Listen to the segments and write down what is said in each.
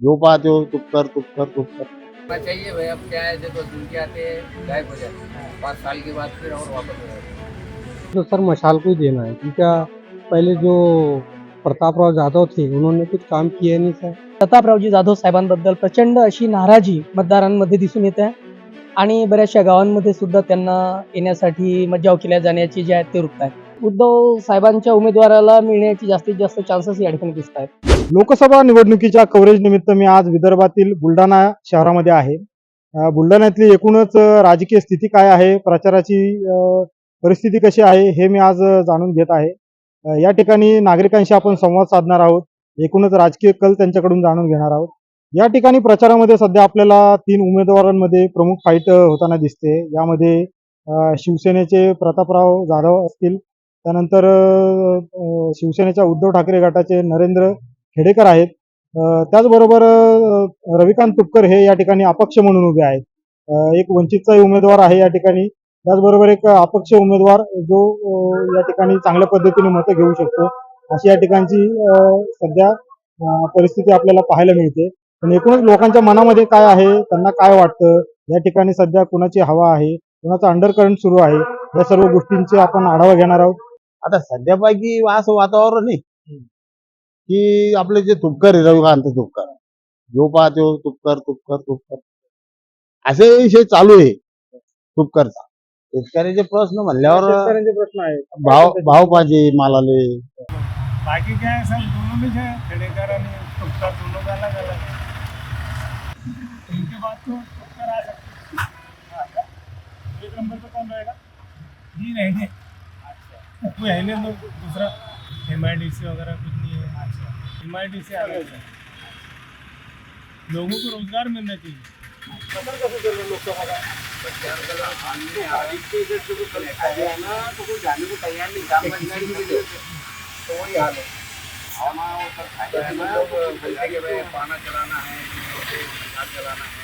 जो पाहते हो तुप कर तुप कर तुप कर. चाहिए भाई अब क्या है देखो दिन के आते हैं गायब हो जाते हैं। पाँच साल के बाद फिर और वापस हो जाते हैं। तो सर मशाल को ही देना है क्योंकि पहले जो प्रतापराव जाधव थे उन्होंने कुछ काम किया नहीं सर। प्रतापरावजी जाधव साहेबांबद्दल प्रचंड अशी नाराजी मतदारांमध्ये दिसून येते आहे. आणि बऱ्याचशा गावांमध्ये सुद्धा त्यांना येण्यासाठी मज्जाव केल्या जाण्याची जे आहेत ते वृत्त आहे उद्धव साहेबांच्या उमेदवाराला मिळण्याची जास्तीत जास्त चान्सेस या ठिकाणी दिसत आहेत. लोकसभा निवडणुकीच्या कव्हरेज निमित्त मी आज विदर्भातील बुलढाणा शहरामध्ये आहे. बुलढाण्यातली एकूणच राजकीय स्थिती काय आहे? प्रचाराची परिस्थिती कशी आहे? हे मी आज जाणून घेत आहे. या ठिकाणी नागरिकांशी आपण संवाद साधणार आहोत. एकूणच राजकीय कल त्यांच्याकडून जाणून घेणार आहोत. या ठिकाणी प्रचारामध्ये सध्या आपल्याला तीन उमेदवारांमध्ये प्रमुख फाईट होताना दिसते. यामध्ये शिवसेनेचे प्रतापराव जाधव असतील त्यानंतर शिवसेनेच्या उद्धव ठाकरे गटाचे नरेंद्र खेडेकर आहेत. त्याचबरोबर रविकांत तुपकर हे या ठिकाणी अपक्ष म्हणून उभे आहेत. एक वंचितचाही उमेदवार आहे या ठिकाणी. त्याचबरोबर एक अपक्ष उमेदवार जो या ठिकाणी चांगल्या पद्धतीने मतं घेऊ शकतो. अशी या ठिकाणची सध्या परिस्थिती आपल्याला पाहायला मिळते. पण एकूणच लोकांच्या मनामध्ये काय आहे? त्यांना काय वाटतं? या ठिकाणी सध्या कुणाची हवा आहे? कुणाचा अंडरकरंट सुरू आहे? या सर्व गोष्टींचे आपण आढावा घेणार आहोत. आता सध्यापैकी असं वातावरण आहे की आपले जे तुपकर आहे रविकांत तुपकर. जो पाहते तुपकर तुपकर तुपकर. असे विषय चालू आहे तुपकरचा. शेतकऱ्याचे प्रश्न म्हणल्यावर शेतकऱ्यांचे प्रश्न आहेत. भाव भाव पाहिजे मालाले. बाकी क्या है सब दोनों में है खेड़ेकर और टुक्कर दोनों का अलग अलग है इनके बाद तो टुक्कर आ सकते हैं। एक नंबर पे कौन रहेगा जी रहेंगे अच्छा कोई है नहीं तो दूसरा एम आई डी सी वगैरह कुछ नहीं है अच्छा एम आई डी सी अलग है लोगों को रोजगार मिलना चाहिए जाने को तैयार नहीं काम करने के लिए तो वही हाल है आना वो सब खाया है ना लोग बोलते कि भाई पाना चलाना है खाद चलाना है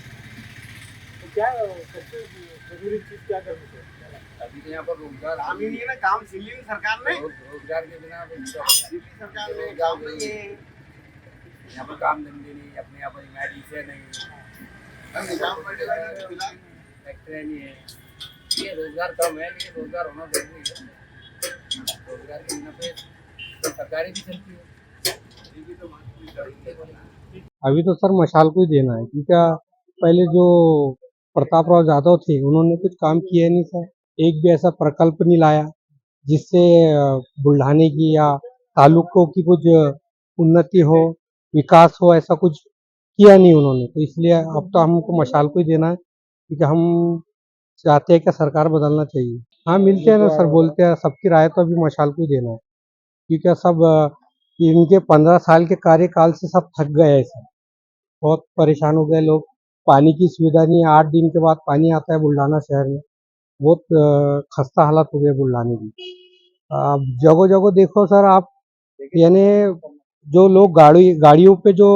क्या सबसे ज़रूरी चीज़ क्या करनी चाहिए? अभी तो यहाँ पर रोज़गार काम ही ना काम दिल्ली सरकार ने। रोज़गार के बिना अभी क्या होगा? दिल्ली सरकार ने काम नहीं है यहाँ पर काम धंधे नहीं अपने यहाँ पर मेडिसिन नहीं। काम फैक्ट्रियाँ नहीं है। ये रोज़गार कम है लेकिन रोज़गार होना ज़रूरी है। रोज़गार के बिना पे सरकारी भी चलती है। ये भी तो बात अभी तो सर मशाल को ही देना है क्योंकि पहले जो प्रतापराव जाधव थे, उन्होंने कुछ काम किया नहीं सर। एक भी ऐसा प्रकल्प नहीं लाया, जिससे बुल्ढाने की या तालुकों की कुछ उन्नति हो, विकास हो, ऐसा कुछ किया नहीं उन्होंने। तो इसलिए अब तो हमको मशाल को ही देना है, क्योंकि हम चाहते हैं कि सरकार बदलना चाहिए। हाँ मिलते हैं ना सर, बोलते हैं, सबकी राय तो अभी मशाल को ही देना है। क्योंकि सब इनके पंद्रह साल के कार्यकाल से सब थक गए हैं सर। बहुत परेशान हो गए लोग। पानी की सुविधा नहीं है आठ दिन के बाद पानी आता है बुल्ढाना शहर में। बहुत खस्ता हालत हो गई बुल्ढाने की। अब जगह जगह देखो सर आप यानी जो लोग गाड़ी गाड़ियों पे जो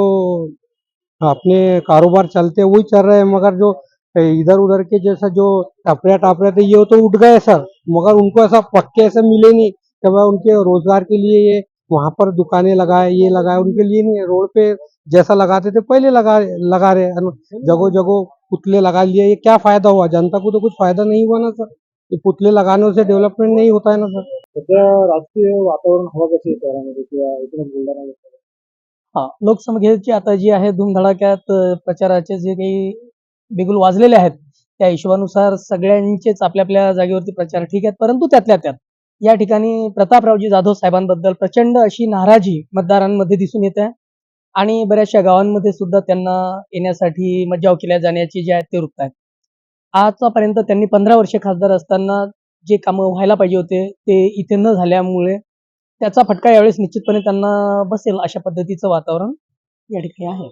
अपने कारोबार चलते हैं वही चल रहे हैं मगर जो इधर उधर के जैसा जो टपरिया टापरिया थे ये तो उठ गए सर। मगर उनको ऐसा पक्के ऐसे मिले नहीं कि वह उनके रोज़गार के लिए ये वहां पर दुकानें लगाए ये लगाए उनके लिए नहीं है। रोड पे जैसा लगाते थे पहले लगा लगा रहे हैं। जगह जगह पुतले लगा लिए। ये क्या फायदा हुआ? जनता को तो कुछ फायदा नहीं हुआ ना सर। ये पुतले लगाने से डेवलपमेंट नहीं होता है ना सर। सध्या राजकीय वातावरण हवा कशी आहे शहरामध्ये? किंवा बुलढाणा? हा लोकसंख्येची आता जी आहे धुमधडाक्यात प्रचाराचे जे काही बिगुल वाजलेले आहेत त्या हिशोबानुसार सगळ्यांचेच आपल्या आपल्या जागेवरती प्रचार ठीक आहेत परंतु त्यातल्या त्यात या ठिकाणी प्रतापरावजी जाधव साहेबांबद्दल प्रचंड अशी नाराजी मतदारांमध्ये दिसून येत. आहे आणि बऱ्याचशा गावांमध्ये सुद्धा त्यांना येण्यासाठी मज्जाव केल्या जाण्याची जे आहेत ते वृत्त आहेत. आजपर्यंत त्यांनी पंधरा वर्षे खासदार असताना जे कामं व्हायला पाहिजे होते ते इथे न झाल्यामुळे त्याचा फटका यावेळेस निश्चितपणे त्यांना बसेल अशा पद्धतीचं वातावरण या ठिकाणी आहे.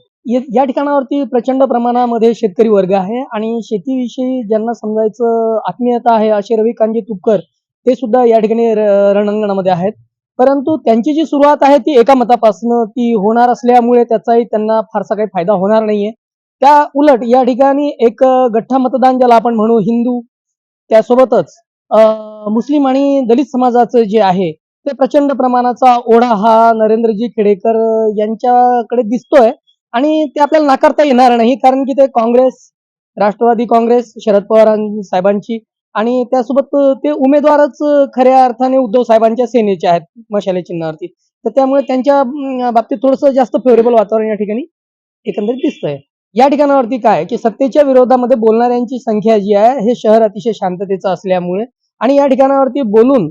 या ठिकाणावरती प्रचंड प्रमाणामध्ये शेतकरी वर्ग आहे आणि शेतीविषयी ज्यांना समजायचं आत्मीयता आहे असे रविकांतजी तुपकर ते सुद्धा या ठिकाणी रणांगणामध्ये आहेत. परंतु त्यांची जी सुरुवात आहे ती एका मतापासून ती होणार असल्यामुळे त्याचाही त्यांना फारसा काही फायदा होणार नाहीये. त्या उलट या ठिकाणी एक गठ्ठा मतदान ज्याला आपण म्हणू हिंदू त्यासोबतच मुस्लिम आणि दलित समाजाचं जे आहे ते प्रचंड प्रमाणाचा ओढा हा नरेंद्रजी खेडेकर यांच्याकडे दिसतोय. आणि ते आपल्याला नाकारता येणार नाही कारण की ते काँग्रेस राष्ट्रवादी काँग्रेस शरद पवार साहेबांची आणि त्यासोबत ते उमेदवारच खऱ्या अर्थाने उद्धव साहेबांच्या सेनेचे आहेत मशाले चिन्हावरती. तर त्यामुळे त्यांच्या बाबतीत थोडंसं जास्त फेवरेबल वातावरण या ठिकाणी एकंदरीत दिसतंय. या ठिकाणावरती काय की सत्तेच्या विरोधामध्ये बोलणाऱ्यांची संख्या जी आहे हे शहर अतिशय शांततेचं असल्यामुळे आणि या ठिकाणावरती बोलून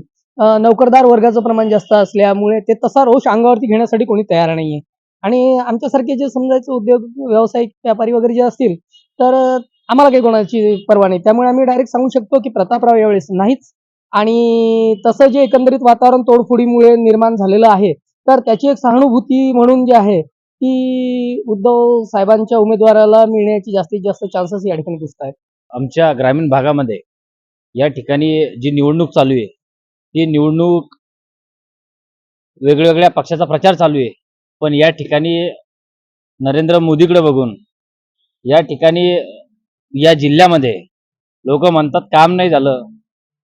नोकरदार वर्गाचं प्रमाण जास्त असल्यामुळे ते तसा रोष अंगावरती घेण्यासाठी कोणी तयार नाहीये. आणि आमच्यासारखे जे समजायचं उद्योग व्यावसायिक व्यापारी वगैरे जे असतील तर आम्हाला काही कोणाची पर्वा नाही. त्यामुळे आम्ही डायरेक्ट सांगू शकतो की प्रतापराव यावेळेस नाहीच. आणि तसं जे एकंदरीत वातावरण तोडफोडीमुळे निर्माण झालेलं आहे तर त्याची एक सहानुभूती म्हणून जी आहे ती उद्धव साहेबांच्या उमेदवाराला मिळण्याची जास्तीत जास्त चान्सेस या ठिकाणी दिसत आहेत. आमच्या ग्रामीण भागामध्ये या ठिकाणी जी निवडणूक चालू आहे ती निवडणूक वेगवेगळ्या पक्षाचा प्रचार चालू आहे. पण या ठिकाणी नरेंद्र मोदीकडे बघून या ठिकाणी या जिल्ह्यामध्ये लोक म्हणतात काम नाही झालं.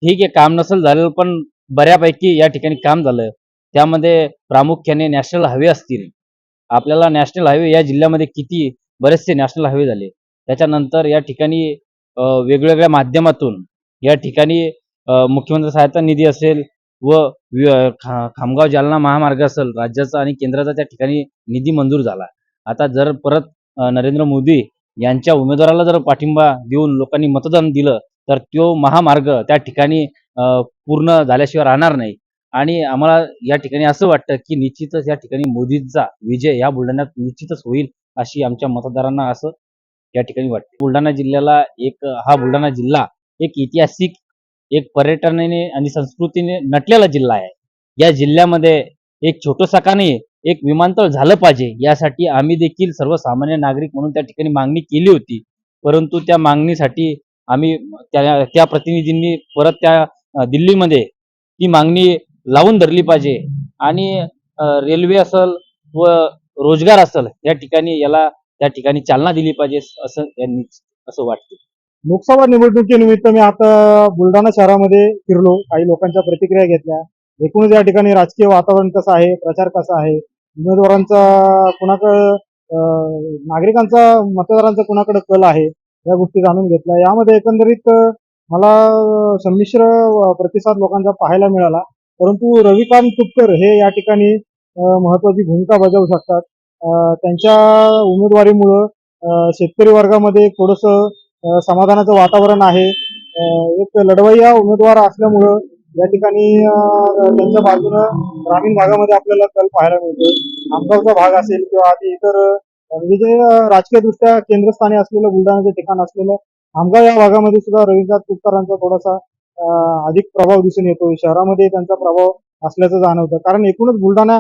ठीक आहे काम नसेल झालं पण बऱ्यापैकी या ठिकाणी काम झालं. त्यामध्ये प्रामुख्याने नॅशनल हायवे असतील. आपल्याला नॅशनल हायवे या जिल्ह्यामध्ये किती बरेचसे नॅशनल हायवे झाले. त्याच्यानंतर या ठिकाणी वेगवेगळ्या माध्यमातून या ठिकाणी मुख्यमंत्री सहायता निधी असेल व खामगाव जालना महामार्ग असेल राज्याचा आणि केंद्राचा त्या ठिकाणी निधी मंजूर झाला. आता जर परत नरेंद्र मोदी यांच्या उमेदवाराला जर पाठिंबा देऊन लोकांनी मतदान दिलं तर तो महामार्ग त्या ठिकाणी पूर्ण झाल्याशिवाय राहणार नाही. आणि आम्हाला या ठिकाणी असं वाटतं की निश्चितच या ठिकाणी मोदींचा विजय या बुलढाण्यात निश्चितच होईल अशी आमच्या मतदारांना असं या ठिकाणी वाटते. बुलढाणा जिल्ह्याला एक हा बुलढाणा जिल्हा एक ऐतिहासिक एक पर्यटनाने आणि संस्कृतीने नटलेला जिल्हा आहे. या जिल्ह्यामध्ये एक छोटंसं का नाही एक विमानतळ झालं पाहिजे यासाठी आम्ही देखील सर्वसामान्य नागरिक म्हणून त्या ठिकाणी मागणी केली होती. परंतु त्या मागणीसाठी आम्ही त्या त्या प्रतिनिधींनी परत त्या दिल्लीमध्ये ती मागणी लावून धरली पाहिजे. आणि रेल्वे असल व रोजगार असल या ठिकाणी याला त्या ठिकाणी चालना दिली पाहिजे असं यांनी असं वाटते. लोकसभा निवडणुकीनिमित्त मी आता बुलढाणा शहरामध्ये फिरलो. काही लोकांच्या प्रतिक्रिया घेतल्या. एकूणच या ठिकाणी राजकीय वातावरण कसं आहे? प्रचार कसा आहे? उमेदवारांचा कुणाकडं नागरिकांचा मतदारांचा कुणाकडे कल आहे या गोष्टी जाणून घेतल्या. यामध्ये एकंदरीत मला संमिश्र प्रतिसाद लोकांचा पाहायला मिळाला. परंतु रविकांत तुपकर हे या ठिकाणी महत्वाची भूमिका बजावू शकतात. त्यांच्या उमेदवारीमुळं शेतकरी वर्गामध्ये थोडंसं समाधानाचं वातावरण आहे. एक लढवय्या उमेदवार असल्यामुळं या ठिकाणी त्यांच्या बाजूनं ग्रामीण भागामध्ये आपल्याला कल पाहायला मिळतो आमगावचा भाग असेल किंवा आधी इतर म्हणजे जे राजकीयदृष्ट्या केंद्रस्थानी असलेलं बुलढाण्याचं ठिकाण असलेलं आमगाव या भागामध्ये सुद्धा रवींद्रनाथ तुपकरांचा थोडासा अधिक प्रभाव दिसून येतो शहरामध्ये त्यांचा प्रभाव असल्याचं जाणवतं. कारण एकूणच बुलढाणा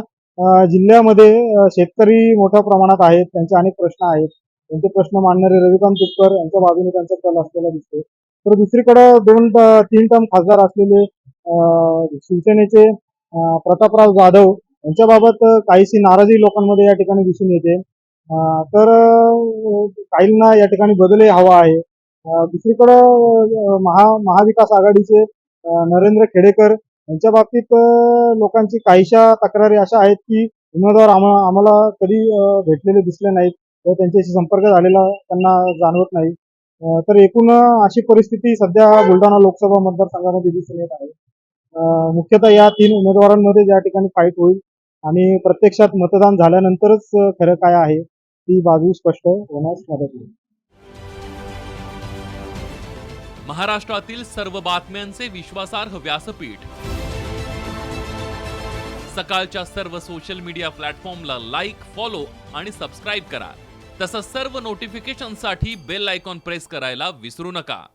जिल्ह्यामध्ये शेतकरी मोठ्या प्रमाणात आहेत. त्यांचे अनेक प्रश्न आहेत. त्यांचे प्रश्न मांडणारे रविकांत तुपकर यांच्या बाजूने त्यांचा कल असलेला दिसतो तर दुसरीकडे दोन तीन टर्म खासदार असलेले शिवसेनेचे प्रतापराव जाधव यांच्याबाबत काहीशी नाराजी लोकांमध्ये या ठिकाणी दिसून येते. तर काहींना या ठिकाणी बदलही हवा आहे. दुसरीकडं महा महाविकास आघाडीचे नरेंद्र खेडेकर यांच्या बाबतीत लोकांची काहीशा तक्रारी अशा आहेत की उमेदवार आम्हा आम्हाला कधी भेटलेले दिसले नाहीत व त्यांच्याशी संपर्क झालेला त्यांना जाणवत नाही. तर एकूण अशी परिस्थिती सध्या बुलढाणा लोकसभा मतदारसंघामध्ये दिसून येत आहे. मुख्यतः या तीन उमेदवारांमध्ये या ठिकाणी फाईट होईल आणि प्रत्यक्षात मतदान झाल्यानंतरच खरं काय आहे ती बाजू स्पष्ट होण्यास मदत होईल. महाराष्ट्रातील सर्व बातम्यांचे विश्वासार्ह व्यासपीठ. सकाळच्या सर्व सोशल मीडिया प्लॅटफॉर्मला लाईक फॉलो आणि सबस्क्राईब करा. तसंच सर्व नोटिफिकेशनसाठी बेल आयकॉन प्रेस करायला विसरू नका.